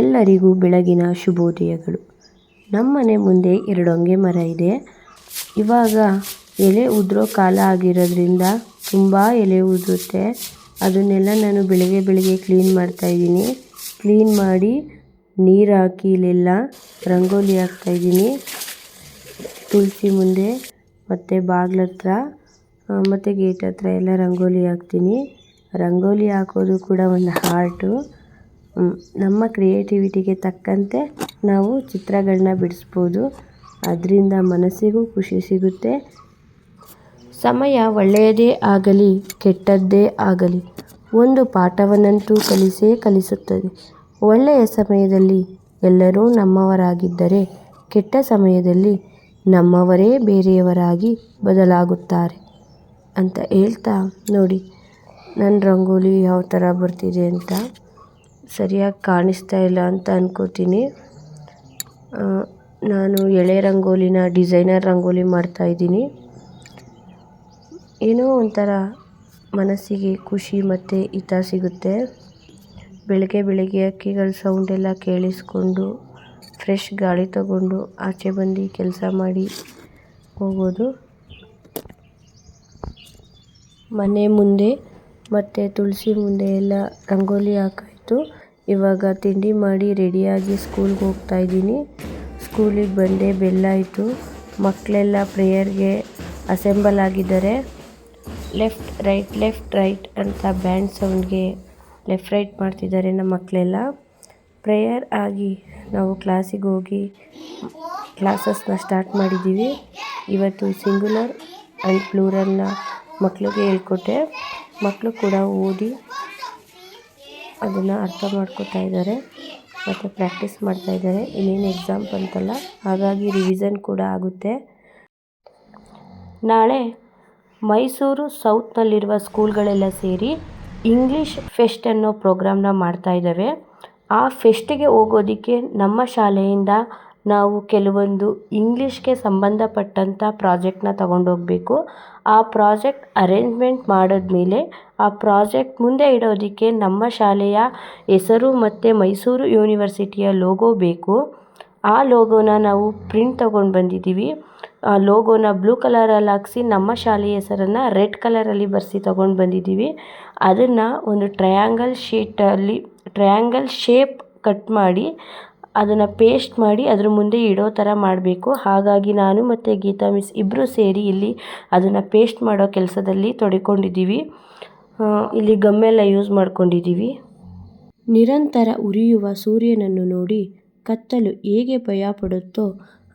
ಎಲ್ಲರಿಗೂ ಬೆಳಗಿನ ಶುಭೋದಯಗಳು. ನಮ್ಮನೆ ಮುಂದೆ ಎರಡು ಹೊಂಗೆ ಮರ ಇದೆ. ಇವಾಗ ಎಲೆ ಉದುರೋ ಕಾಲ ಆಗಿರೋದ್ರಿಂದ ತುಂಬ ಎಲೆ ಉದುರುತ್ತೆ. ಅದನ್ನೆಲ್ಲ ನಾನು ಬೆಳಗ್ಗೆ ಬೆಳಗ್ಗೆ ಕ್ಲೀನ್ ಮಾಡ್ತಾಯಿದ್ದೀನಿ ಕ್ಲೀನ್ ಮಾಡಿ ನೀರು ಹಾಕಿ ಇಲ್ಲೆಲ್ಲ ರಂಗೋಲಿ ಹಾಕ್ತಾಯಿದ್ದೀನಿ ತುಳಸಿ ಮುಂದೆ ಮತ್ತು ಬಾಗ್ಲ ಹತ್ರ ಮತ್ತು ಗೇಟ್ ಹತ್ರ ಎಲ್ಲ ರಂಗೋಲಿ ಹಾಕ್ತೀನಿ. ರಂಗೋಲಿ ಹಾಕೋದು ಕೂಡ ಒಂದು ಆರ್ಟು ನಮ್ಮ ಕ್ರಿಯೇಟಿವಿಟಿಗೆ ತಕ್ಕಂತೆ ನಾವು ಚಿತ್ರಗಳನ್ನ ಬಿಡಿಸ್ಬೋದು. ಅದರಿಂದ ಮನಸ್ಸಿಗೂ ಖುಷಿ ಸಿಗುತ್ತೆ. ಸಮಯ ಒಳ್ಳೆಯದೇ ಆಗಲಿ, ಕೆಟ್ಟದ್ದೇ ಆಗಲಿ, ಒಂದು ಪಾಠವನ್ನಂತೂ ಕಲಿಸೇ ಕಲಿಸುತ್ತದೆ. ಒಳ್ಳೆಯ ಸಮಯದಲ್ಲಿ ಎಲ್ಲರೂ ನಮ್ಮವರಾಗಿದ್ದರೆ, ಕೆಟ್ಟ ಸಮಯದಲ್ಲಿ ನಮ್ಮವರೇ ಬೇರೆಯವರಾಗಿ ಬದಲಾಗುತ್ತಾರೆ ಅಂತ ಹೇಳ್ತಾ ನೋಡಿ. ನನ್ನ ರಂಗೋಲಿ ಯಾವ ಥರ ಬರ್ತಿದೆ ಅಂತ. ಸರಿಯಾಗಿ ಕಾಣಿಸ್ತಾ ಇಲ್ಲ ಅಂತ ಅನ್ಕೋತೀನಿ. ನಾನು ಎಳೆ ರಂಗೋಲಿನ ಡಿಸೈನರ್ ರಂಗೋಲಿ ಮಾಡ್ತಾಯಿದ್ದೀನಿ ಏನೋ ಒಂಥರ ಮನಸ್ಸಿಗೆ ಖುಷಿ ಮತ್ತು ಹಿತ ಸಿಗುತ್ತೆ. ಬೆಳಗ್ಗೆ ಬೆಳಗ್ಗೆ ಹಕ್ಕಿಗಳ ಸೌಂಡೆಲ್ಲ ಕೇಳಿಸ್ಕೊಂಡು ಫ್ರೆಶ್ ಗಾಳಿ ತಗೊಂಡು ಆಚೆ ಬಂದು ಕೆಲಸ ಮಾಡಿ ಹೋಗೋದು. ಮನೆ ಮುಂದೆ ಮತ್ತು ತುಳಸಿ ಮುಂದೆ ಎಲ್ಲ ರಂಗೋಲಿ ಹಾಕಾಯಿತು. ಇವಾಗ ತಿಂಡಿ ಮಾಡಿ ರೆಡಿಯಾಗಿ ಸ್ಕೂಲ್ಗೆ ಹೋಗ್ತಾ ಇದ್ದೀನಿ. ಸ್ಕೂಲಿಗೆ ಬಂದೆ ಬೆಲ್ಲಾಯಿತು ಮಕ್ಕಳೆಲ್ಲ ಪ್ರೇಯರ್ಗೆ ಅಸೆಂಬಲ್ ಆಗಿದ್ದಾರೆ. ಲೆಫ್ಟ್, ರೈಟ್ ಲೆಫ್ಟ್, ರೈಟ್ ಅಂತ ಬ್ಯಾಂಡ್ ಸೌಂಡ್ಗೆ ಲೆಫ್ಟ್, ರೈಟ್ ಮಾಡ್ತಿದ್ದಾರೆ ನಮ್ಮ ಮಕ್ಕಳೆಲ್ಲ. ಪ್ರೇಯರ್ ಆಗಿ ನಾವು ಕ್ಲಾಸಿಗೆ ಹೋಗಿ ಕ್ಲಾಸಸ್ನ ಸ್ಟಾರ್ಟ್ ಮಾಡಿದ್ದೀವಿ. ಇವತ್ತು ಸಿಂಗುಲರ್ ಆ್ಯಂಡ್ ಪ್ಲೂರಲ್ನ ಮಕ್ಕಳಿಗೆ ಹೇಳ್ಕೊಟ್ಟೆ. ಮಕ್ಕಳು ಕೂಡ ಓದಿ ಅದನ್ನು ಅರ್ಥ ಮಾಡ್ಕೋತಾ ಇದ್ದಾರೆ ಮತ್ತು ಪ್ರಾಕ್ಟೀಸ್ ಮಾಡ್ತಾ ಇದ್ದಾರೆ. ಇನ್ನೇನು ಎಕ್ಸಾಮ್ ಬಂತಲ್ಲ, ಹಾಗಾಗಿ ರಿವಿಸನ್ ಕೂಡ ಆಗುತ್ತೆ. ನಾಳೆ ಮೈಸೂರು ಸೌತ್ನಲ್ಲಿರುವ ಸ್ಕೂಲ್ಗಳೆಲ್ಲ ಸೇರಿ ಇಂಗ್ಲೀಷ್ ಫೆಸ್ಟ್ ಅನ್ನೋ ಪ್ರೋಗ್ರಾಮ್ನ ಮಾಡ್ತಾ ಇದ್ದಾವೆ. ಆ ಫೆಸ್ಟಿಗೆ ಹೋಗೋದಕ್ಕೆ ನಮ್ಮ ಶಾಲೆಯಿಂದ ನಾವು ಕೆಲವೊಂದು ಇಂಗ್ಲೀಷ್ಗೆ ಸಂಬಂಧಪಟ್ಟಂಥ ಪ್ರಾಜೆಕ್ಟ್ನ ತಗೊಂಡೋಗಬೇಕು. ಆ ಪ್ರಾಜೆಕ್ಟ್ ಅರೇಂಜ್ಮೆಂಟ್ ಮಾಡಿದ್ಮೇಲೆ ಆ ಪ್ರಾಜೆಕ್ಟ್ ಮುಂದೆ ಇಡೋದಕ್ಕೆ ನಮ್ಮ ಶಾಲೆಯ ಹೆಸರು ಮತ್ತು ಮೈಸೂರು ಯೂನಿವರ್ಸಿಟಿಯ ಲೋಗೋ ಬೇಕು. ಆ ಲೋಗೋನ ನಾವು ಪ್ರಿಂಟ್ ತಗೊಂಡು ಬಂದಿದ್ದೀವಿ. ಆ ಲೋಗೋನ ಬ್ಲೂ ಕಲರಲ್ಲಿ ಹಾಕ್ಸಿ ನಮ್ಮ ಶಾಲೆಯ ಹೆಸರನ್ನು ರೆಡ್ ಕಲರಲ್ಲಿ ಬರೆಸಿ ತಗೊಂಡು ಬಂದಿದ್ದೀವಿ. ಅದನ್ನು ಒಂದು ಟ್ರಯಾಂಗಲ್ ಶೀಟಲ್ಲಿ, ಟ್ರಯಾಂಗಲ್ ಶೇಪ್ ಕಟ್ ಮಾಡಿ ಅದನ್ನು ಪೇಸ್ಟ್ ಮಾಡಿ ಅದ್ರ ಮುಂದೆ ಇಡೋ ಥರ ಮಾಡಬೇಕು. ಹಾಗಾಗಿ ನಾನು ಮತ್ತು ಗೀತಾ ಮಿಸ್ ಇಬ್ಬರೂ ಸೇರಿ ಇಲ್ಲಿ ಅದನ್ನು ಪೇಸ್ಟ್ ಮಾಡೋ ಕೆಲಸದಲ್ಲಿ ತೊಡಿಕೊಂಡಿದ್ದೀವಿ. ಇಲ್ಲಿ ಗಮ್ಮೆಲ್ಲ ಯೂಸ್ ಮಾಡ್ಕೊಂಡಿದ್ದೀವಿ. ನಿರಂತರ ಉರಿಯುವ ಸೂರ್ಯನನ್ನು ನೋಡಿ ಕತ್ತಲು ಹೇಗೆ ಭಯಪಡುತ್ತೋ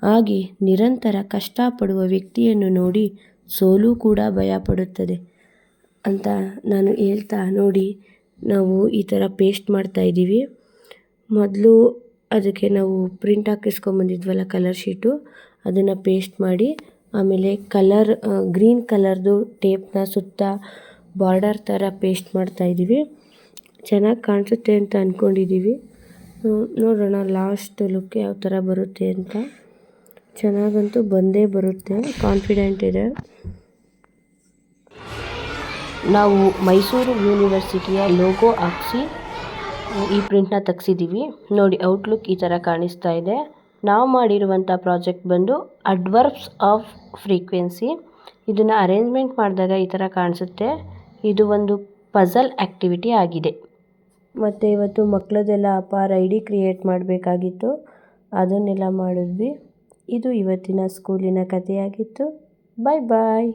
ಹಾಗೆ ನಿರಂತರ ಕಷ್ಟಪಡುವ ವ್ಯಕ್ತಿಯನ್ನು ನೋಡಿ ಸೋಲು ಕೂಡ ಭಯಪಡುತ್ತದೆ ಅಂತ ನಾನು ಹೇಳ್ತಾ ನೋಡಿ ನಾವು ಈ ಥರ ಪೇಸ್ಟ್ ಮಾಡ್ತಾಯಿದ್ದೀವಿ ಮೊದಲು ಅದಕ್ಕೆ ನಾವು ಪ್ರಿಂಟ್ ಹಾಕಿಸ್ಕೊಂಬಂದಿದ್ವಲ್ಲ ಕಲರ್ ಶೀಟು ಅದನ್ನು ಪೇಸ್ಟ್ ಮಾಡಿ, ಆಮೇಲೆ ಕಲರ್ ಗ್ರೀನ್ ಕಲರ್ದು ಟೇಪ್ನ ಸುತ್ತ ಬಾರ್ಡರ್ ಥರ ಪೇಸ್ಟ್ ಮಾಡ್ತಾಯಿದ್ದೀವಿ ಚೆನ್ನಾಗಿ ಕಾಣಿಸುತ್ತೆ ಅಂತ ಅಂದ್ಕೊಂಡಿದ್ದೀವಿ ನೋಡೋಣ ಲಾಸ್ಟ್ ಲುಕ್ ಯಾವ ಥರ ಬರುತ್ತೆ ಅಂತ. ಚೆನ್ನಾಗಂತೂ ಬಂದೇ ಬರುತ್ತೆ ಕಾನ್ಫಿಡೆಂಟ್ ಇದೆ. ನಾವು ಮೈಸೂರು ಯೂನಿವರ್ಸಿಟಿಯ ಲೋಗೋ ಹಾಕ್ಸಿ ಈ ಪ್ರಿಂಟ್ನ ತೆಗ್ಸಿದ್ದೀವಿ ನೋಡಿ ಔಟ್ಲುಕ್ ಈ ಥರ ಕಾಣಿಸ್ತಾ ಇದೆ. ನಾವು ಮಾಡಿರುವಂಥ ಪ್ರಾಜೆಕ್ಟ್ ಬಂದು ಅಡ್ವರ್ಬ್ಸ್ ಆಫ್ ಫ್ರೀಕ್ವೆನ್ಸಿ ಇದನ್ನು ಅರೇಂಜ್ಮೆಂಟ್ ಮಾಡಿದಾಗ ಈ ಥರ ಕಾಣಿಸುತ್ತೆ. ಇದು ಒಂದು ಪಝಲ್ ಆ್ಯಕ್ಟಿವಿಟಿ ಆಗಿದೆ. ಮತ್ತು ಇವತ್ತು ಮಕ್ಕಳದೆಲ್ಲ ಅಪಾರ ಐ ಡಿ ಕ್ರಿಯೇಟ್ ಮಾಡಬೇಕಾಗಿತ್ತು. ಅದನ್ನೆಲ್ಲ ಮಾಡಿದ್ವಿ. ಇದು ಇವತ್ತಿನ ಸ್ಕೂಲಿನ ಕಥೆಯಾಗಿತ್ತು. ಬಾಯ್ ಬಾಯ್